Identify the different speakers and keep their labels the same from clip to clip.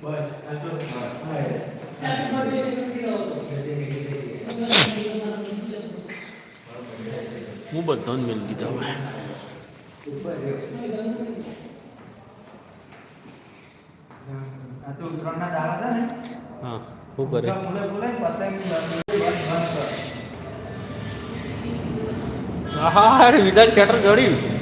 Speaker 1: હવે
Speaker 2: આ તો ઉત્તરાયણના દાડા હતા ને
Speaker 1: હા શું કરે
Speaker 2: બોલે બોલે પતંગ બંધ કર
Speaker 1: હા વિધાન વિધા શટર ચડ્યું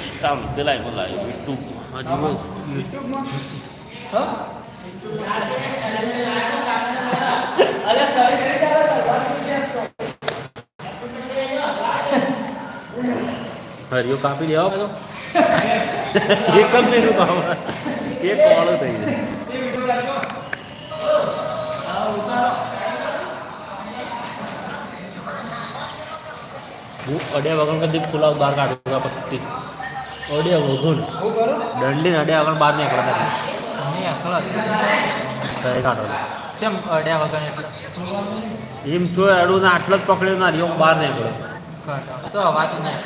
Speaker 1: ઇસ્ટામ પેલા બોલા યુટ્યુબ હજુ
Speaker 2: હા
Speaker 1: હરિયો કાપી દેવા પેલો એક જ નહીં કામ એક વાળો થઈ જાય હું અડ્યા વગર કદી ફુલાવ બહાર કાઢું પત્તી
Speaker 2: હું કરું.
Speaker 1: દંડી અડ્યા વગર બહાર કાઢો.
Speaker 2: કેમ અડ્યા વગર
Speaker 1: એમ જો અડું ને આટલો જ પકડ્યો ના રહ્યો બહાર નીકળ્યો
Speaker 2: તો વાત નહીં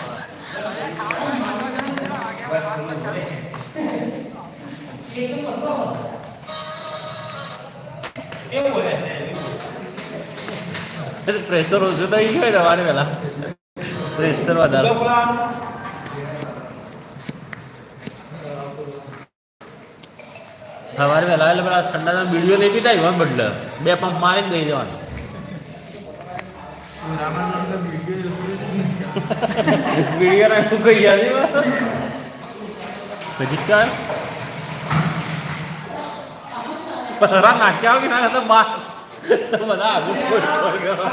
Speaker 1: પ્રેશર ઓછું થઈ ગયું ને અમારે પેલા પ્રેશર વધારે. સવારે વહેલા એટલે પેલા સંડાના બીડીઓ નહીં પીતા હોય બદલે. બે પંપ મારી દઈ જવાનું બીડીઓ નાખું કઈ ક્યાં પરા નાખ્યા કે ના તો બાર બધા કરો.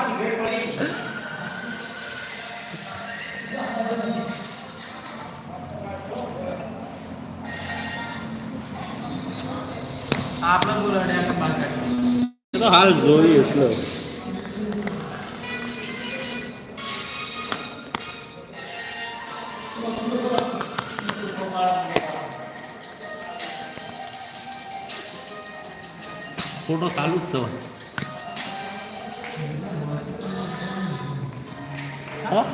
Speaker 2: આપણે બોલાડ્યા કે કાઢી.
Speaker 1: તો હાલ જોઈ એટલે. ફોટો ચાલુ જ છે. હા?